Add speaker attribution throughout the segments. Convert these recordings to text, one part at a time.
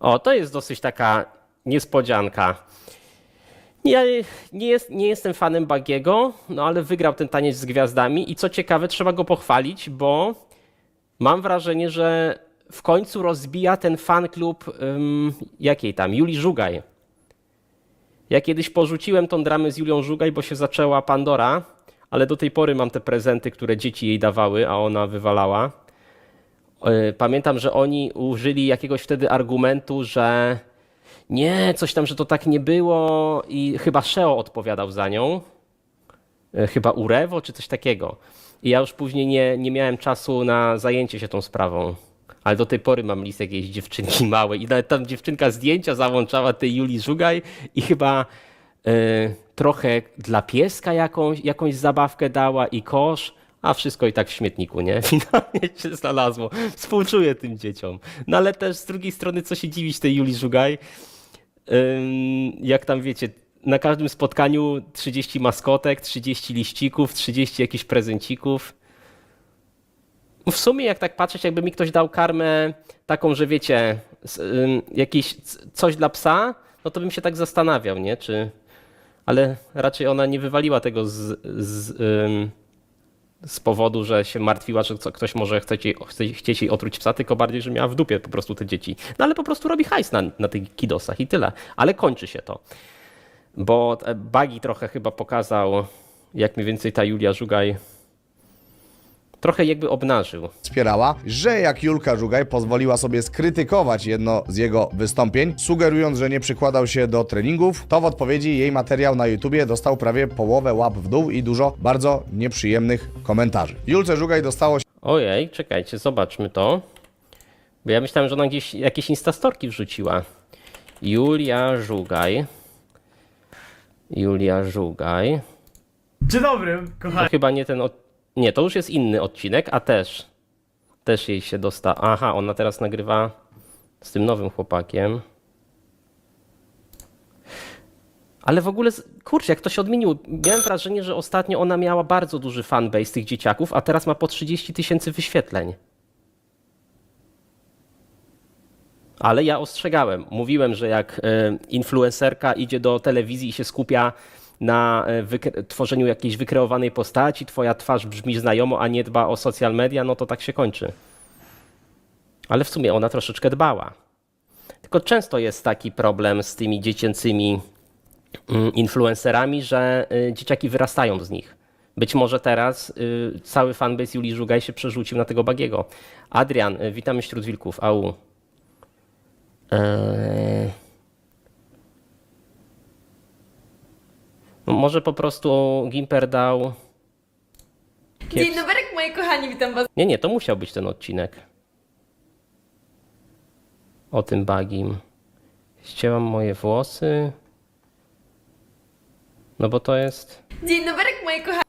Speaker 1: O, to jest dosyć taka niespodzianka. Ja nie, jest, nie jestem fanem Bagiego, no ale wygrał ten taniec z gwiazdami i co ciekawe, trzeba go pochwalić, bo mam wrażenie, że w końcu rozbija ten fan klub ym, jakiej tam, Julii Żugaj. Ja kiedyś porzuciłem tą dramę z Julią Żugaj, bo się zaczęła Pandora, ale do tej pory mam te prezenty, które dzieci jej dawały, a ona wywalała. Yy, Pamiętam, że oni użyli jakiegoś wtedy argumentu, że nie, coś tam, że to tak nie było i chyba Szeo odpowiadał za nią. Yy, Chyba Urewo czy coś takiego. I ja już później nie, nie miałem czasu na zajęcie się tą sprawą. Ale do tej pory mam list jakiejś dziewczynki małej i nawet tam dziewczynka zdjęcia załączała tej Julii Żugaj i chyba yy, trochę dla pieska jakąś, jakąś zabawkę dała i kosz, a wszystko i tak w śmietniku, nie? Finalnie się znalazło. Współczuję tym dzieciom. No ale też z drugiej strony, co się dziwić tej Julii Żugaj, jak tam wiecie, na każdym spotkaniu 30 maskotek, 30 liścików, 30 jakichś prezencików. W sumie, jak tak patrzeć, jakby mi ktoś dał karmę taką, że wiecie, jakieś coś dla psa, no to bym się tak zastanawiał, nie? Czy... Ale raczej ona nie wywaliła tego z, z, z powodu, że się martwiła, że ktoś może chce jej, chce, chcieć jej otruć psa, tylko bardziej, że miała w dupie po prostu te dzieci. No ale po prostu robi hajs na, na tych kidosach i tyle. Ale kończy się to. Bo Bagi trochę chyba pokazał, jak mniej więcej ta Julia Żugaj trochę jakby obnażył.
Speaker 2: wspierała, że jak Julka Żugaj pozwoliła sobie skrytykować jedno z jego wystąpień, sugerując, że nie przykładał się do treningów, to w odpowiedzi jej materiał na YouTubie dostał prawie połowę łap w dół i dużo bardzo nieprzyjemnych komentarzy. Julce Żugaj dostało
Speaker 1: Ojej, czekajcie, zobaczmy to. Bo ja myślałem, że ona gdzieś jakieś instastorki wrzuciła. Julia Żugaj. Julia Żugaj.
Speaker 3: Dzień dobry,
Speaker 1: To
Speaker 3: kochani.
Speaker 1: chyba nie ten. Od... Nie, to już jest inny odcinek, a też. Też jej się dosta. Aha, ona teraz nagrywa z tym nowym chłopakiem. Ale w ogóle, kurczę, jak to się odmieniło. Miałem wrażenie, że ostatnio ona miała bardzo duży fanbase tych dzieciaków, a teraz ma po 30 tysięcy wyświetleń. Ale ja ostrzegałem. Mówiłem, że jak e, influencerka idzie do telewizji i się skupia na e, tworzeniu jakiejś wykreowanej postaci, twoja twarz brzmi znajomo, a nie dba o social media, no to tak się kończy. Ale w sumie ona troszeczkę dbała. Tylko często jest taki problem z tymi dziecięcymi mm, influencerami, że y, dzieciaki wyrastają z nich. Być może teraz y, cały fanbase Julii Żugaj się przerzucił na tego Bagiego. Adrian, y, witamy wśród wilków. Au. Eee. Może po prostu Gimper dał.
Speaker 4: Dzień dobry, moi kochani, witam was
Speaker 1: Nie, nie, to musiał być ten odcinek. O tym bagim. Ścięłam moje włosy. No bo to jest.
Speaker 4: Dzień dobry, moi kochani,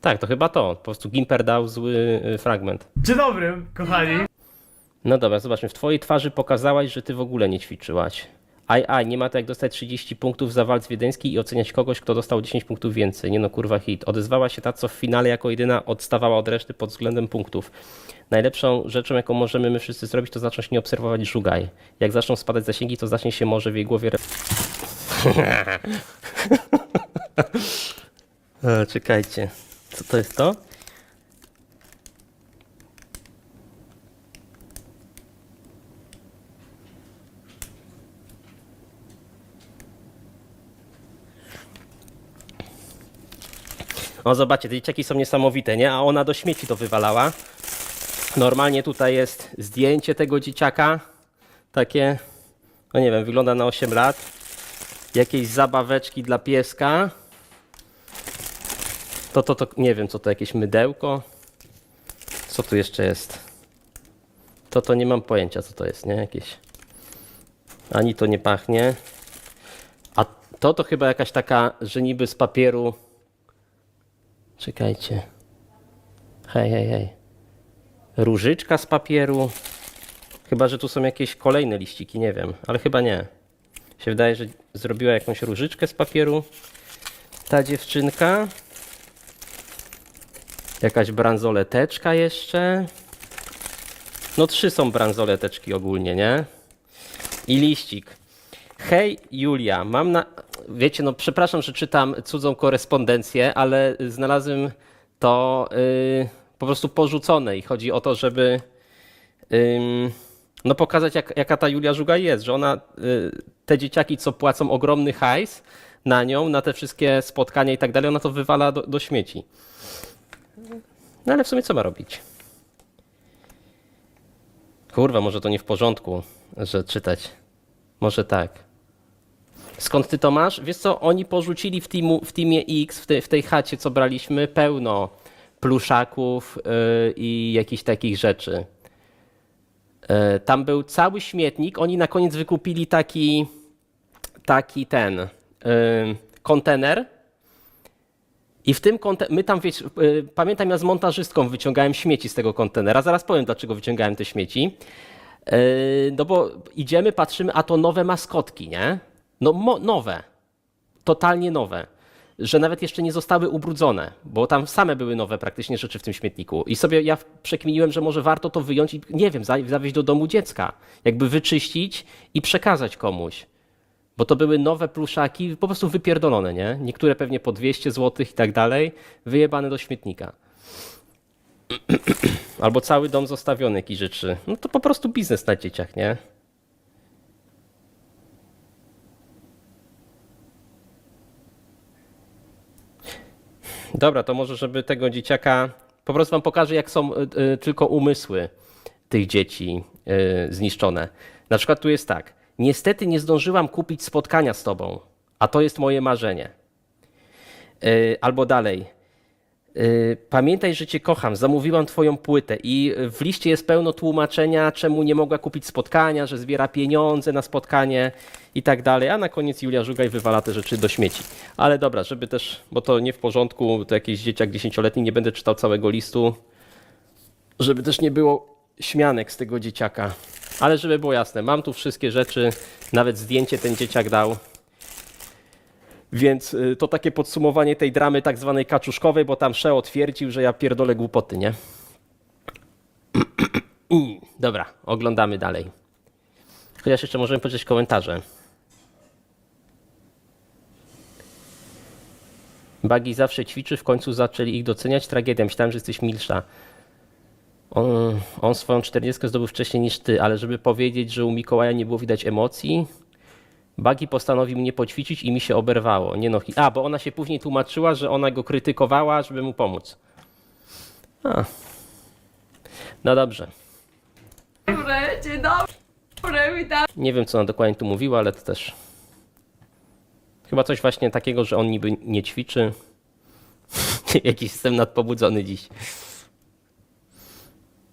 Speaker 1: Tak, to chyba to. Po prostu Gimper dał zły y, fragment.
Speaker 3: Dzień dobry, kochani.
Speaker 1: No dobra, zobaczmy. W twojej twarzy pokazałaś, że ty w ogóle nie ćwiczyłaś. Aj, nie ma to jak dostać 30 punktów za walc wiedeński i oceniać kogoś, kto dostał 10 punktów więcej. Nie no, kurwa hit. Odezwała się ta, co w finale jako jedyna odstawała od reszty pod względem punktów. Najlepszą rzeczą, jaką możemy my wszyscy zrobić, to zacząć nie obserwować żugaj. Jak zaczną spadać zasięgi, to zacznie się może w jej głowie... Re... e, czekajcie. Co to jest to? O, zobaczcie, te dzieciaki są niesamowite, nie? A ona do śmieci to wywalała. Normalnie tutaj jest zdjęcie tego dzieciaka. Takie, no nie wiem, wygląda na 8 lat. Jakieś zabaweczki dla pieska. To, to, to, nie wiem, co to, jakieś mydełko. Co tu jeszcze jest? To, to nie mam pojęcia, co to jest, nie? Jakieś... Ani to nie pachnie. A to, to chyba jakaś taka, że niby z papieru Czekajcie. Hej, hej, hej. Różyczka z papieru. Chyba, że tu są jakieś kolejne liściki, nie wiem, ale chyba nie. Się wydaje, że zrobiła jakąś różyczkę z papieru. Ta dziewczynka. Jakaś bransoleteczka jeszcze. No trzy są bransoleteczki ogólnie, nie? I liścik. Hej Julia, mam na... Wiecie, no przepraszam, że czytam cudzą korespondencję, ale znalazłem to yy, po prostu porzucone i chodzi o to, żeby ym, no pokazać jak, jaka ta Julia Żuga jest, że ona, y, te dzieciaki, co płacą ogromny hajs na nią, na te wszystkie spotkania i tak dalej, ona to wywala do, do śmieci. No ale w sumie co ma robić? Kurwa, może to nie w porządku, że czytać. Może tak. Skąd ty to masz? Wiesz co, oni porzucili w, teamu, w Teamie X, w, tej- w tej chacie, co braliśmy, pełno pluszaków yy, i jakichś takich rzeczy. Yy, tam był cały śmietnik, oni na koniec wykupili taki, taki ten yy, kontener i w tym kontenerze, my tam, wiesz, y, pamiętam ja z montażystką wyciągałem śmieci z tego kontenera. Zaraz powiem, dlaczego wyciągałem te śmieci. Y, No bo idziemy, patrzymy, a to nowe maskotki, nie? No nowe, totalnie nowe. Że nawet jeszcze nie zostały ubrudzone, bo tam same były nowe praktycznie rzeczy w tym śmietniku. I sobie ja przekminiłem, że może warto to wyjąć i, nie wiem, za- zawieźć do domu dziecka. Jakby wyczyścić i przekazać komuś. Bo to były nowe pluszaki, po prostu wypierdolone, nie? Niektóre pewnie po 200 zł i tak dalej, wyjebane do śmietnika. Albo cały dom zostawiony jakiś rzeczy. No to po prostu biznes na dzieciach, nie? Dobra, to może żeby tego dzieciaka... Po prostu wam pokażę, jak są y, y, tylko umysły tych dzieci y, zniszczone. Na przykład tu jest tak. Niestety nie zdążyłam kupić spotkania z tobą, a to jest moje marzenie. Albo dalej. Y, Pamiętaj, że cię kocham, zamówiłam twoją płytę i w liście jest pełno tłumaczenia, czemu nie mogła kupić spotkania, że zbiera pieniądze na spotkanie i tak dalej, a na koniec Julia Żugaj wywala te rzeczy do śmieci. Ale dobra, żeby też, bo to nie w porządku, to jakiś dzieciak dziesięcioletni, nie będę czytał całego listu, żeby też nie było śmianek z tego dzieciaka. Ale żeby było jasne, mam tu wszystkie rzeczy, nawet zdjęcie ten dzieciak dał. Więc y, to takie podsumowanie tej dramy tak zwanej kaczuszkowej, bo tam Szeo twierdził, że ja pierdolę głupoty, nie? Dobra, oglądamy dalej. Chociaż jeszcze możemy poczytać komentarze. Bagi zawsze ćwiczy, w końcu zaczęli ich doceniać. Tragedia, myślałem, że jesteś milsza. On, on swoją 40 zdobył wcześniej niż ty, ale żeby powiedzieć, że u Mikołaja nie było widać emocji, Bagi postanowił mnie poćwiczyć i mi się oberwało. Nie no, a, bo ona się później tłumaczyła, że ona go krytykowała, żeby mu pomóc. A. No dobrze.
Speaker 4: Dobry, dzień dobry, witam.
Speaker 1: Nie wiem, co ona dokładnie tu mówiła, ale to też. Chyba coś właśnie takiego, że on niby nie ćwiczy. Jakiś jestem nadpobudzony dziś.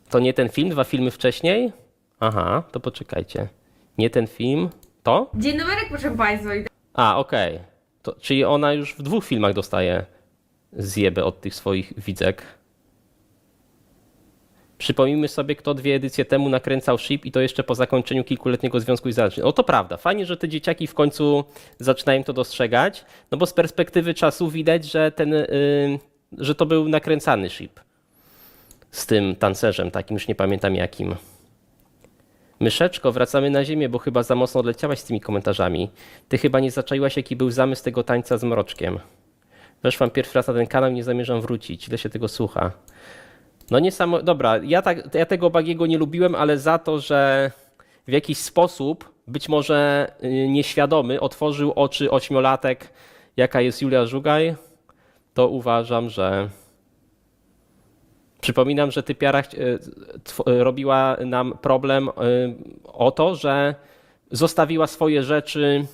Speaker 1: To nie ten film, dwa filmy wcześniej? Aha, to poczekajcie. Nie ten film. To?
Speaker 4: Dzień dobry, proszę Państwa, witam.
Speaker 1: A, okej. To Czyli ona już w dwóch filmach dostaje zjebę od tych swoich widzek. Przypomnijmy sobie, kto dwie edycje temu nakręcał ship i to jeszcze po zakończeniu kilkuletniego związku i zależności. O to prawda. Fajnie, że te dzieciaki w końcu zaczynają to dostrzegać, no bo z perspektywy czasu widać, że ten, yy, że to był nakręcany ship z tym tancerzem, takim już nie pamiętam jakim. Myszeczko, wracamy na ziemię, bo chyba za mocno odleciałaś z tymi komentarzami. Ty chyba nie zaczaiłaś, jaki był zamysł tego tańca z mroczkiem. Weszłam pierwszy raz na ten kanał nie zamierzam wrócić. Ile się tego słucha? No nie samo... Dobra, ja, tak, ja tego Bagiego nie lubiłem, ale za to, że w jakiś sposób, być może y, nieświadomy, otworzył oczy ośmiolatek, jaka jest Julia Żugaj, to uważam, że Przypominam, że typiara e, e, robiła nam problem e, o to, że zostawiła swoje rzeczy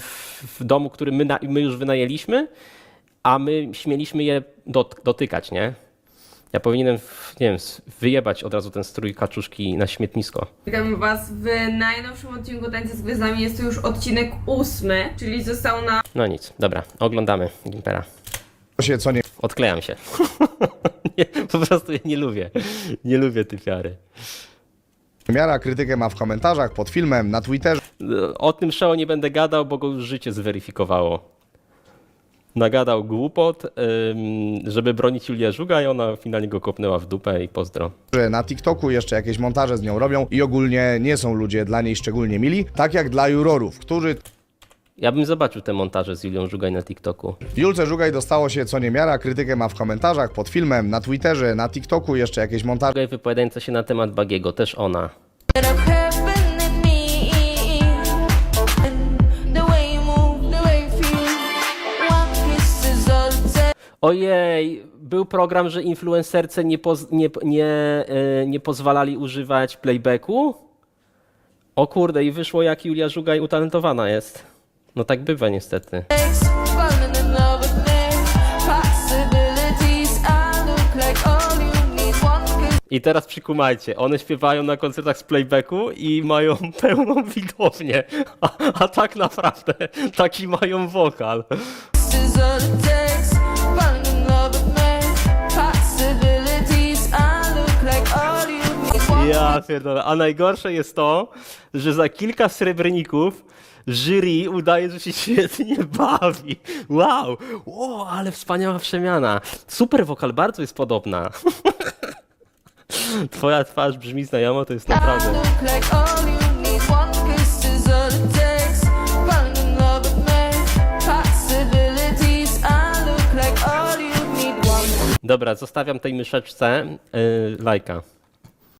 Speaker 1: w, domu, który my, my już wynajęliśmy, a my śmieliśmy je dot, dotykać, nie? Ja powinienem, nie wiem, wyjebać od razu ten strój kaczuszki na śmietnisko.
Speaker 4: Witam Was w najnowszym odcinku Tańca z Gwiazdami. Jest to już odcinek ósmy, czyli został na
Speaker 1: No nic, dobra, oglądamy Gimpera.
Speaker 2: się, co nie
Speaker 1: Odklejam się. nie, po prostu ja nie lubię. Nie lubię typiary.
Speaker 2: miara, krytykę ma w komentarzach, pod filmem, na Twitterze.
Speaker 1: O tym show nie będę gadał, bo go już życie zweryfikowało. nagadał głupot, żeby bronić Julię Żuga i ona finalnie go kopnęła w dupę i pozdro.
Speaker 2: na TikToku jeszcze jakieś montaże z nią robią i ogólnie nie są ludzie dla niej szczególnie mili, tak jak dla jurorów, którzy
Speaker 1: Ja bym zobaczył te montaże z Julią Żugaj na TikToku.
Speaker 2: Julce Żugaj dostało się co niemiara, krytykę ma w komentarzach, pod filmem, na Twitterze, na TikToku, jeszcze jakieś montaże
Speaker 1: Żugaj wypowiadająca się na temat Bagiego, też ona. Ojej, był program, że influencerce nie, poz, nie, nie, e, nie pozwalali używać playbacku? O kurde, i wyszło jak Julia Żugaj utalentowana jest. No tak bywa niestety.
Speaker 5: I
Speaker 1: teraz przykumajcie, one śpiewają na koncertach z playbacku i mają pełną widownię, a, a tak naprawdę taki mają wokal. Ja pierdolę. A najgorsze jest to, że za kilka srebrników jury udaje, że się świetnie bawi. Wow, wow, ale wspaniała przemiana. Super wokal, bardzo jest podobna. Twoja twarz brzmi znajomo, to jest naprawdę. Dobra, zostawiam tej myszeczce yy, lajka.